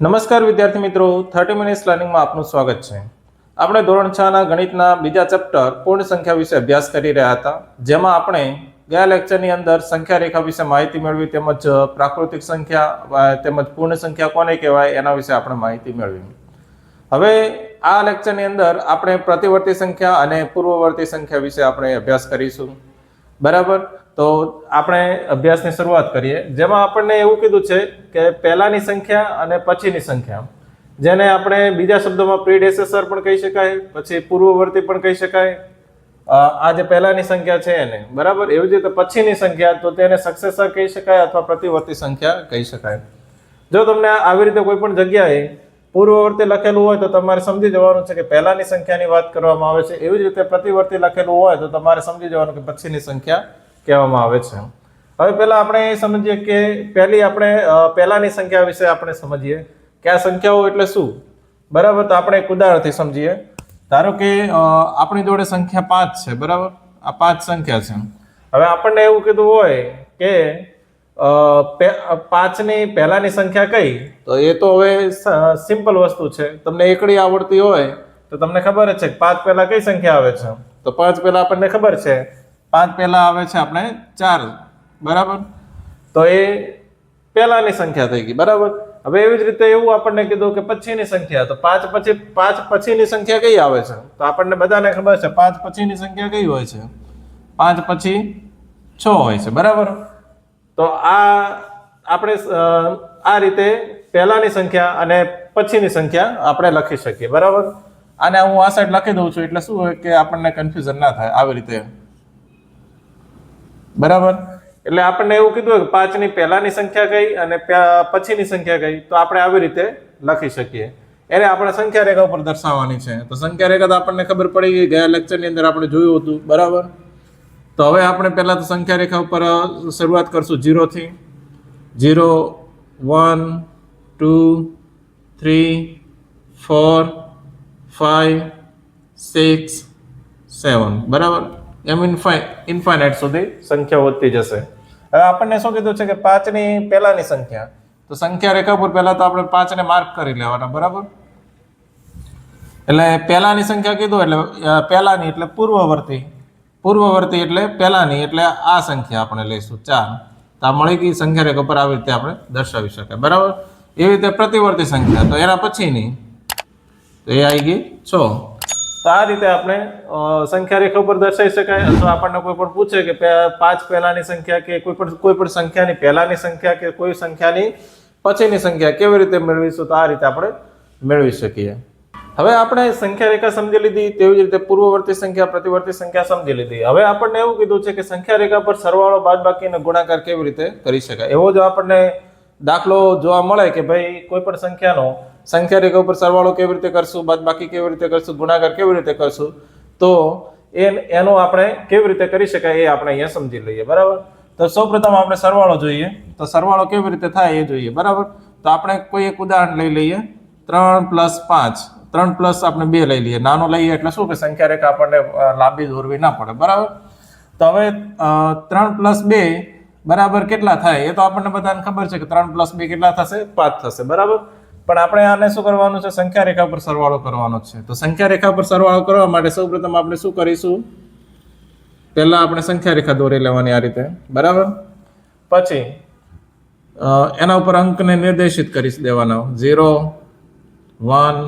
નમસ્કાર વિદ્યાર્થી મિત્રો, થર્ટી મિનિટ્સ લર્નિંગમાં આપનું સ્વાગત છે. આપણે ધોરણ છ ના ગણિતના બીજા ચેપ્ટર પૂર્ણ સંખ્યા વિશે અભ્યાસ કરી રહ્યા હતા. જેમાં આપણે ગયા લેક્ચરની અંદર સંખ્યા રેખા વિશે માહિતી મેળવી, તેમજ પ્રાકૃતિક સંખ્યા તેમજ પૂર્ણ સંખ્યા કોને કહેવાય, એના વિશે આપણે માહિતી મેળવી. હવે આ લેક્ચરની અંદર આપણે પ્રતિવર્તી સંખ્યા અને પૂર્વવર્તી સંખ્યા વિશે આપણે અભ્યાસ કરીશું. બરાબર? તો આપણે અભ્યાસની શરૂઆત કરીએ. જેમાં આપણને એવું કીધું છે કે પહેલાની સંખ્યા અને પછીની સંખ્યા જેને આપણે બીજા શબ્દોમાં પ્રીડેસેસર પણ કહી શકાય, પછી પૂર્વવર્તી પણ કહી શકાય. આ જે પહેલાની સંખ્યા છે એને. બરાબર? એવી જ રીતે પછીની સંખ્યા, તો તેને સક્સેસર કહી શકાય અથવા પ્રતિવર્તી સંખ્યા કહી શકાય. જો તમને આવી રીતે કોઈ પણ જગ્યાએ પૂર્વવર્તી લખેલું હોય, તો તમારે સમજી જવાનું છે કે પહેલાની સંખ્યાની વાત કરવામાં આવે છે. એવી જ રીતે પ્રતિવર્તી લખેલું હોય, તો તમારે સમજી જવાનું કે પછીની સંખ્યા કહેવામાં આવે છે. હવે પહેલાં આપણે એ સમજીએ કે પહેલી આપણે પહેલાંની સંખ્યા વિશે આપણે સમજીએ કે આ સંખ્યાઓ એટલે શું? બરાબર? તો આપણે એક ઉદાહરણથી સમજીએ. ધારો કે આપણી જોડે સંખ્યા પાંચ છે, બરાબર? આ પાંચ સંખ્યા છે. હવે આપણને એવું કીધું હોય કે પાંચની પહેલાંની સંખ્યા કઈ? તો એ તો હવે સિમ્પલ વસ્તુ છે. તમને એકડી આવડતી હોય તો તમને ખબર જ છે કે પાંચ પહેલાં કઈ સંખ્યા આવે છે? તો પાંચ પહેલાં આપણને ખબર છે પાંચ પહેલા આવે છે આપણે ચાર. બરાબર? તો એ પહેલાની સંખ્યા થઈ ગઈ, બરાબર? હવે એવી જ રીતે એવું આપણને કીધું કે પછીની સંખ્યા, તો પાંચ પછી, પાંચ પછીની સંખ્યા કઈ આવે છે? તો આપણને બધાને ખબર છે પાંચ પછીની સંખ્યા કઈ હોય છે? પાંચ પછી છ હોય છે, બરાબર? તો આ આપણે આ રીતે પહેલાની સંખ્યા અને પછીની સંખ્યા આપણે લખી શકીએ, બરાબર? આને હું આ સાઈડ લખી દઉં છું, એટલે શું હોય કે આપણને કન્ફ્યુઝન ના થાય આવી રીતે. બરાબર? એટલે આપણને એવું કીધું કે પાંચની પહેલાની સંખ્યા કઈ અને પછીની સંખ્યા કઈ તો આપણે આવી રીતે લખી શકીએ. એને આપણે સંખ્યા રેખા ઉપર દર્શાવવાની છે. તો સંખ્યા રેખા તો આપણને ખબર પડી ગઈ. ગયા લેક્ચરની અંદર આપણે જોયું હતું. બરાબર? તો હવે આપણે પહેલાં તો સંખ્યા રેખા ઉપર શરૂઆત કરશું. જીરોથી zero one two three four five six seven બરાબર? એમ ઇન્ફાઈ ઇન્ફાઇનાઇટ સુધી સંખ્યા વધતી જશે. હવે આપણને શું કીધું છે કે પાંચની પહેલાંની સંખ્યા? તો સંખ્યા રેખા પર પહેલા તો આપણે પાંચને માર્ક કરી લેવાના, બરાબર? એટલે પહેલાંની સંખ્યા કીધું એટલે પહેલાની એટલે પૂર્વવર્તી. પૂર્વવર્તી એટલે પહેલાંની એટલે આ સંખ્યા આપણે લઈશું, ચાર. તો આ મળી ગઈ સંખ્યા રેખા પર આવી રીતે આપણે દર્શાવી શકાય, બરાબર? એવી રીતે પ્રતિવર્તી સંખ્યા, તો એના પછીની, તો એ આવી ગઈ છ. તો આ રીતે આપણે સંખ્યા રેખા ઉપર દર્શાવી શકાય અથવા આપણને કોઈ પણ પૂછે કે પાંચ પહેલાની સંખ્યા કે કોઈ પણ કોઈ પણ સંખ્યાની પહેલાની સંખ્યા કે કોઈ સંખ્યાની પછીની સંખ્યા કેવી રીતે મેળવીશું તો આ રીતે આપણે મેળવી શકીએ. હવે આપણે સંખ્યા રેખા સમજી લીધી, તેવી જ રીતે પૂર્વવર્તી સંખ્યા, પ્રતિવર્તી સંખ્યા સમજી લીધી. હવે આપણને એવું કીધું છે કે સંખ્યા રેખા પર સરવાળો બાદબાકી અને ગુણાકાર કેવી રીતે કરી શકાય? એવો જો આપણને દાખલો જોવા મળે કે ભાઈ કોઈ પણ સંખ્યાનો સંખ્યા રેખા ઉપર સરવાળો કેવી રીતે કરશું બાદબાકી કેવી રીતે કરશું, ગુણાકાર કેવી રીતે કરશું, તો એ એનો આપણે કેવી રીતે કરી શકાય એ આપણે અહીંયા સમજી લઈએ, બરાબર? તો સૌપ્રથમ આપણે સરવાળો જોઈએ, તો સરવાળો કેવી રીતે થાય એ જોઈએ, બરાબર? તો આપણે કોઈ એક ઉદાહરણ લઈ લઈએ, ત્રણ પ્લસ પાંચ, ત્રણ પ્લસ આપણે બે લઈ લઈએ, નાનો લઈએ એટલે શું કે સંખ્યા રેખા આપણને લાંબી દોરવી ના પડે, બરાબર? તો હવે ત્રણ પ્લસ બે બરાબર કેટલા થાય એ તો આપણને બધાને ખબર છે કે ત્રણ પ્લસ બે કેટલા થશે? પાંચ થશે, બરાબર? પણ આપણે આને શું કરવાનું છે? સંખ્યા રેખા પર સરવાળો કરવાનો છે. તો સંખ્યા રેખા પર સરવાળો કરવા માટે સૌપ્રથમ આપણે શું કરીશું? પહેલાં આપણે સંખ્યા રેખા દોરી લેવાની આ રીતે. બરાબર? પછી એના ઉપર અંકને નિર્દેશિત કરી દેવાના. Zero, one,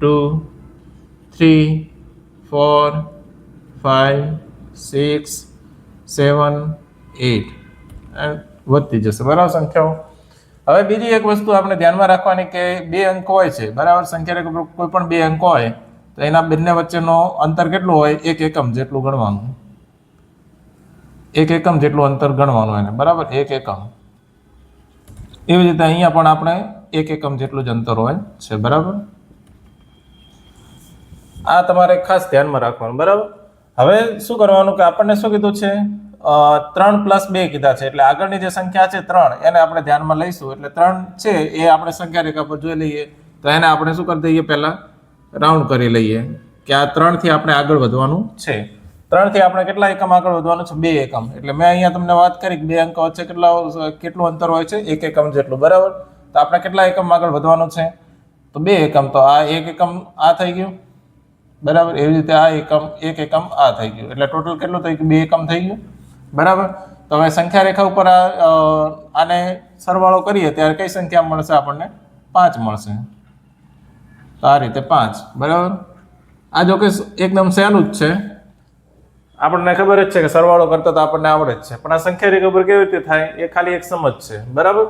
two, three, four, five, six, seven eight વધતી જશે. બરાબર સંખ્યાઓ? હવે બીજી એક વસ્તુ આપણે ધ્યાનમાં રાખવાની કે બે અંક હોય છે. બરાબર સંખ્યા કોઈ પણ બે અંક હોય, તો એના બંને વચ્ચેનો અંતર કેટલું હોય? એક એકમ જેટલું ગણવાનું. એક એકમ જેટલું અંતર ગણવાનું એને. બરાબર? એક એકમ. એવી રીતે અહીંયા પણ આપણે એક એકમ જેટલું જ અંતર હોય છે. બરાબર? આ તમારે ખાસ ધ્યાનમાં રાખવાનું. બરાબર? હવે શું કરવાનું કે આપણને શું કીધું છે? ત્રણ પ્લસ બે કીધા છે. એટલે આગળની જે સંખ્યા છે ત્રણ, એને આપણે ધ્યાનમાં લઈશું. એટલે ત્રણ છે, એ આપણે સંખ્યા રેખા પર જોઈ લઈએ. તો એને આપણે શું કરી દઈએ પહેલા? રાઉન્ડ કરી લઈએ કે આ ત્રણથી આપણે આગળ વધવાનું છે. ત્રણથી આપણે કેટલા એકમ આગળ વધવાનું છે? બે એકમ. એટલે મેં અહીંયા તમને વાત કરી કે બે અંક વચ્ચે કેટલા, કેટલું અંતર હોય છે? એક એકમ જેટલું. બરાબર? તો આપણે કેટલા એકમ આગળ વધવાનું છે? તો બે એકમ. તો આ એક એકમ આ થઈ ગયું. બરાબર? એવી રીતે આ એકમ, એક એકમ આ થઈ ગયું. એટલે ટોટલ કેટલું થઈ ગયું? બે એકમ થઈ ગયું. બરાબર? તો હવે સંખ્યા રેખા ઉપર આને સરવાળો કરીએ, ત્યારે કઈ સંખ્યા મળશે આપણને? પાંચ મળશે. તો આ રીતે પાંચ, બરાબર? આ જો કે એકદમ સહેલું જ છે. આપણને ખબર જ છે કે સરવાળો કરતા તો આપણને આવડે જ છે. પણ આ સંખ્યા રેખા ઉપર કેવી રીતે થાય? એ ખાલી એક સમજ છે. બરાબર?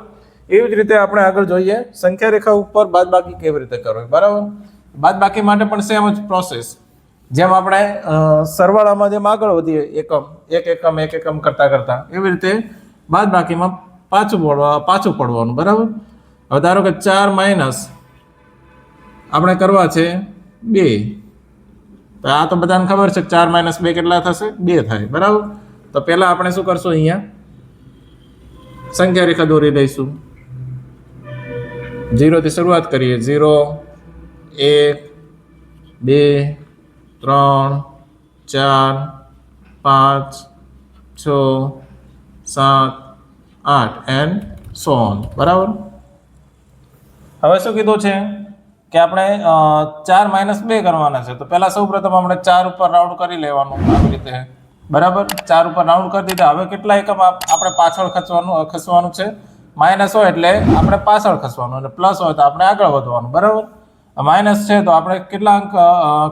એવી જ રીતે આપણે આગળ જોઈએ. સંખ્યા રેખા ઉપર બાદબાકી કેવી રીતે કરવી? બરાબર? બાદબાકી માટે પણ સેમ જ પ્રોસેસ જેમ આપણે સરવાળામાં જેમ આગળ વધીએ, એકમ, એક એકમ એક એકમ કરતા કરતા, એવી રીતે બાદ બાકીમાં પાછું પડવા, પાછું પડવાનું, બરાબર? હવે ધારો કે ચાર માઇનસ આપણે કરવા છે બે. તો આ તો બધાને ખબર છે ચાર માઇનસ બે કેટલા થશે? બે થાય, બરાબર? તો પહેલાં આપણે શું કરશું અહીંયા? સંખ્યા રેખા દોરી દઈશું. ઝીરોથી શરૂઆત કરીએ. ઝીરો, એક, બે ત્રણ, ચાર, પાંચ, છ, સાત, આઠ એન્ડ સો ઓન બરાબર? હવે શું કીધું છે? કે આપણે ચાર માઇનસ બે કરવાના છે. તો પહેલા સૌ પ્રથમ આપણે ચાર ઉપર રાઉન્ડ કરી લેવાનું આવી રીતે. બરાબર? ચાર ઉપર રાઉન્ડ કરી દીધા. હવે કેટલા એકમ આપણે પાછળ ખસવાનું ખસવાનું છે? માઇનસ હોય એટલે આપણે પાછળ ખસવાનું. અને પ્લસ હોય તો આપણે આગળ વધવાનું. બરાબર? માઇનસ છે તો આપણે કેટલા અંક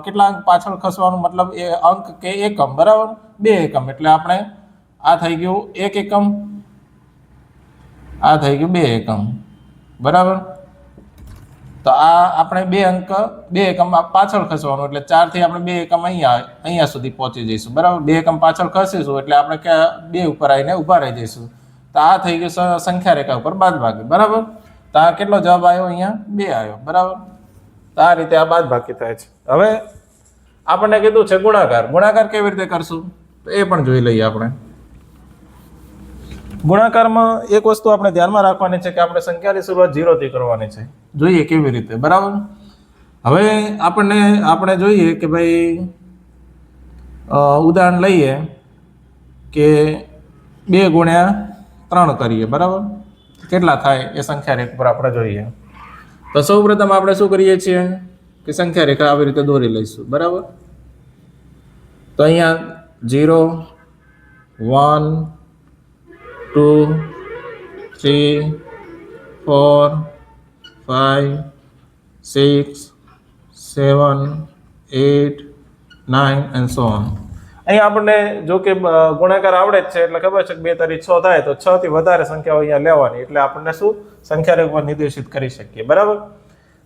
કેટલા અંક પાછળ ખસવાનું મતલબ એ અંક કે એકમ, બરાબર? બે એકમ, એટલે આપણે આ થઈ ગયું એક એકમ, આ થઈ ગયું બે એકમ, બરાબર? તો આ આપણે બે અંક, બે એકમ પાછળ ખસવાનું, એટલે ચારથી આપણે બે એકમ અહીંયા અહીંયા સુધી પહોંચી જઈશું, બરાબર? બે એકમ પાછળ ખસીશું, એટલે આપણે ક્યાં, બે ઉપર આવીને ઊભા રહી જઈશું. તો આ થઈ ગયું સંખ્યા રેખા ઉપર બાદ બાદબાકી, બરાબર? તો આ કેટલો જવાબ આવ્યો અહીંયા? બે આવ્યો, બરાબર? આ રીતે આ બાદ બાકી થાય છે. હવે આપણને કીધું છે ગુણાકાર. ગુણાકાર કેવી રીતે કરશું? એ પણ જોઈ લઈએ આપણે. ગુણાકારમાં એક વસ્તુ આપણે ધ્યાનમાં રાખવાની છે કે આપણે સંખ્યાની શરૂઆત ઝીરોથી કરવાની છે. જોઈએ કેવી રીતે. બરાબર? હવે આપણને, આપણે જોઈએ કે ભાઈ ઉદાહરણ લઈએ કે બે ગુણ્યા ત્રણ કરીએ. બરાબર? કેટલા થાય? એ સંખ્યા રેખ પર આપણે જોઈએ. તો સૌ પ્રથમ આપણે શું કરીએ છીએ કે સંખ્યા રેખા આવી રીતે દોરી લઈશું, બરાબર? તો અહીંયા zero one two three four five six seven eight nine and so on અહીંયા આપણને જો કે ગુણાકાર આવડે જ છે, એટલે ખબર છે કે બે તારીખ છ થાય તો છ થી વધારે સંખ્યાઓ અહીંયા લેવાની. એટલે આપણને શું? સંખ્યા પર નિર્દેશિત કરી શકીએ. બરાબર?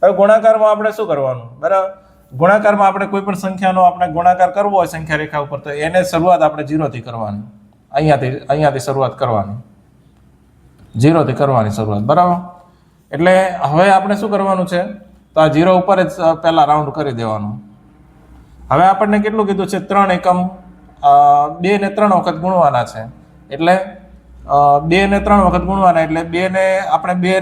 હવે ગુણાકારમાં આપણે શું કરવાનું? બરાબર? ગુણાકારમાં આપણે કોઈ પણ સંખ્યાનો આપણે ગુણાકાર કરવો હોય સંખ્યા રેખા ઉપર, તો એને શરૂઆત આપણે જીરોથી કરવાની. અહીંયાથી અહીંયાથી શરૂઆત કરવાની. જીરોથી કરવાની શરૂઆત. બરાબર? એટલે હવે આપણે શું કરવાનું છે? તો આ જીરો ઉપર જ પહેલાં રાઉન્ડ કરી દેવાનું. હવે આપણને કેટલું કીધું છે? ત્રણ એકમ. બે ને ત્રણ વખત ગુણવાના છે. એટલે બે ને ત્રણ વખત ગુણવાના, એટલે બે ને, આપણે બે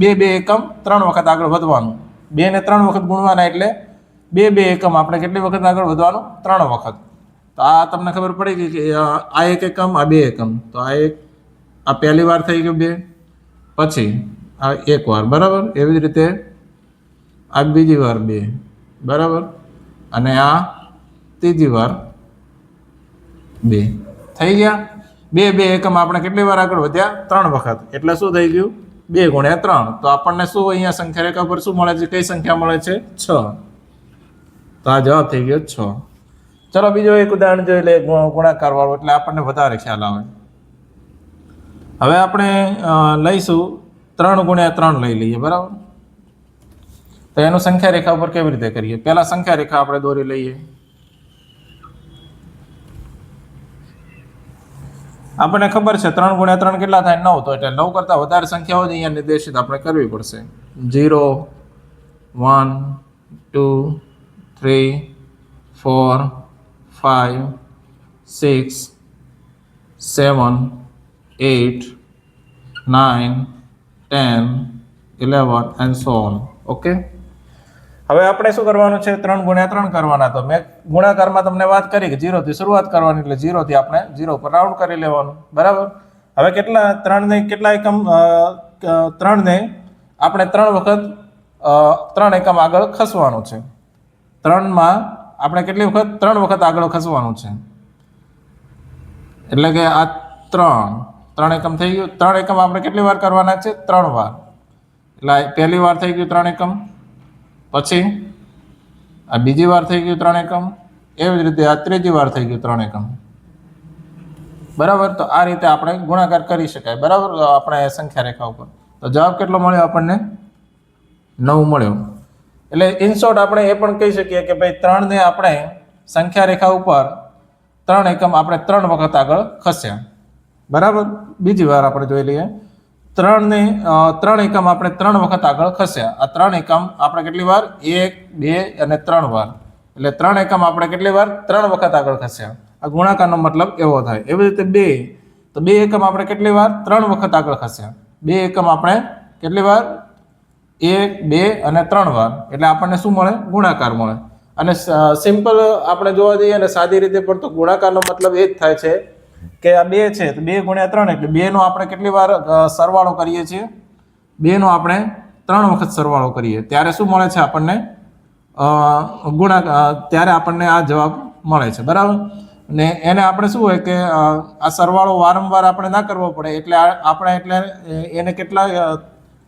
બે બે એકમ ત્રણ વખત આગળ વધવાનું. બે ને ત્રણ વખત ગુણવાના એટલે બે બે એકમ, આપણે કેટલી વખત આગળ વધવાનું? ત્રણ વખત. તો આ તમને ખબર પડી ગઈ કે આ એક એકમ, આ બે એકમ. તો આ એક, આ પહેલી વાર થઈ ગયું બે. પછી, આ એક વાર, બરાબર? એવી જ રીતે આ બીજી વાર બે. બરાબર? અને આ ત્રીજી વાર બે. થઈ ગયા? બે બે એકમ આપણે કેટલી વાર આગળ વધ્યા? ત્રણ વખત. એટલે શું થઈ ગયું? બે ગુણ્યા ત્રણ. તો આપણને શું અહીંયા સંખ્યા રેખા પર શું મળે છે? કઈ સંખ્યા મળે છે? છ. તો આ જવાબ થઈ ગયો છ. ચલો, બીજો એક ઉદાહરણ જોઈ લે ગુણાકાર વાળું. એટલે આપણને વધારે ખ્યાલ આવે. હવે આપણે લઈશું. ત્રણ ગુણ્યા ત્રણ લઈ લઈએ, બરાબર? તો એનું સંખ્યા રેખા ઉપર કેવી રીતે કરીએ? પહેલા સંખ્યા રેખા આપણે દોરી લઈએ. આપણને ખબર છે, ત્રણ ગુણ્યા ત્રણ કેટલા થાય? નવ. તો એટલે નવ કરતાં વધારે સંખ્યાઓ જ અહીંયા નિર્દેશિત આપણે કરવી પડશે. Zero, one, two, three, four five six, seven eight nine ten, eleven, and so on. Okay? હવે આપણે શું કરવાનું છે? ત્રણ ગુણ્યા ત્રણ કરવાના. તો મેં ગુણાકારમાં તમને વાત કરી કે જીરોથી શરૂઆત કરવાની એટલે જીરોથી આપણે જીરો પર રાઉન્ડ કરી લેવાનું. બરાબર? હવે કેટલા ત્રણને કેટલા એકમ ત્રણને આપણે ત્રણ વખત ત્રણ એકમ આગળ ખસવાનું છે. ત્રણમાં આપણે કેટલી વખત? ત્રણ વખત આગળ ખસવાનું છે. એટલે કે આ ત્રણ ત્રણ એકમ થઈ ગયું. ત્રણ એકમ આપણે કેટલી વાર કરવાના છે? ત્રણ વાર. એટલે પહેલી વાર થઈ ગયું ત્રણ એકમ. પછી આ બીજી વાર થઈ ગયું ત્રણ એકમ એવી જ રીતે આ ત્રીજી વાર થઈ ગયું ત્રણ એકમ બરાબર? તો આ રીતે આપણે ગુણાકાર કરી શકાય. બરાબર? આપણે સંખ્યા રેખા ઉપર. તો જવાબ કેટલો મળ્યો આપણને? નવ મળ્યો. એટલે ઇન આપણે એ પણ કહી શકીએ કે ભાઈ ત્રણને આપણે સંખ્યા રેખા ઉપર ત્રણ એકમ આપણે ત્રણ વખત આગળ ખસ્યા. બરાબર? બીજી વાર આપણે જોઈ લઈએ. ત્રણને ત્રણ એકમ આપણે ત્રણ વખત આગળ ખસ્યા. આ ત્રણ એકમ આપણે કેટલી વાર? એક, બે અને ત્રણ વાર. એટલે ત્રણ એકમ આપણે કેટલી વાર? ત્રણ વખત આગળ ખસ્યા. આ ગુણાકારનો મતલબ એવો થાય. એવી રીતે બે. તો બે એકમ આપણે કેટલી વાર? ત્રણ વખત આગળ ખસ્યા. બે એકમ આપણે કેટલી વાર? એક, બે અને ત્રણ વાર. એટલે આપણને શું મળે? ગુણાકાર મળે. અને સિમ્પલ આપણે જોવા જઈએ અને સાદી રીતે પણ તો ગુણાકારનો મતલબ એ જ થાય છે કે આ બે છે, તો બે ગુણ્યા ત્રણ એટલે બેનો આપણે કેટલી વાર સરવાળો કરીએ છીએ? બેનો આપણે ત્રણ વખત સરવાળો કરીએ. ત્યારે શું મળે છે આપણને? ગુણા ત્યારે આપણને આ જવાબ મળે છે. બરાબર? ને એને આપણે શું હોય કે આ સરવાળો વારંવાર આપણે ના કરવો પડે, એટલે આપણે એટલે એને કેટલા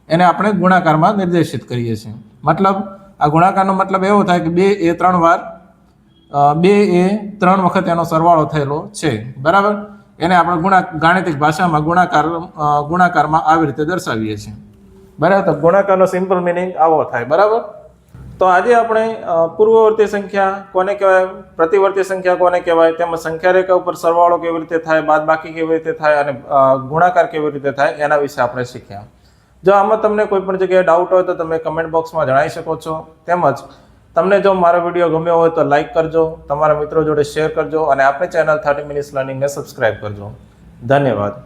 એને આપણે ગુણાકારમાં નિર્દેશિત કરીએ છીએ. મતલબ, આ ગુણાકારનો મતલબ એવો થાય કે બે એ ત્રણ વાર બે એ ત્રણ વખત એનો સરવાળો થયેલો છે. બરાબર? એને આપણે ગુણા ગાણિતિક ભાષામાં ગુણાકાર ગુણાકારમાં આવી રીતે દર્શાવીએ છીએ. બરાબર? તો ગુણાકારનો સિમ્પલ મિનિંગ આવો થાય, બરાબર? તો આજે આપણે પૂર્વવર્તી સંખ્યા કોને કહેવાય, પ્રતિવર્તી સંખ્યા કોને કહેવાય, તેમજ સંખ્યા રેખા ઉપર સરવાળો કેવી રીતે થાય, બાદબાકી કેવી રીતે થાય, અને ગુણાકાર કેવી રીતે થાય, એના વિશે આપણે શીખ્યા. જો આમાં તમને કોઈ પણ જગ્યાએ ડાઉટ હોય તો તમે કમેન્ટ બોક્સમાં જણાવી શકો છો. તેમજ તમને જો મારો વીડિયો ગમ્યો હોય તો લાઈક કરજો, તમારા મિત્રો જોડે શેર કરજો અને આપણી ચેનલ થર્ટી મિનિટ્સ લર્નિંગને સબસ્ક્રાઇબ કરજો. ધન્યવાદ.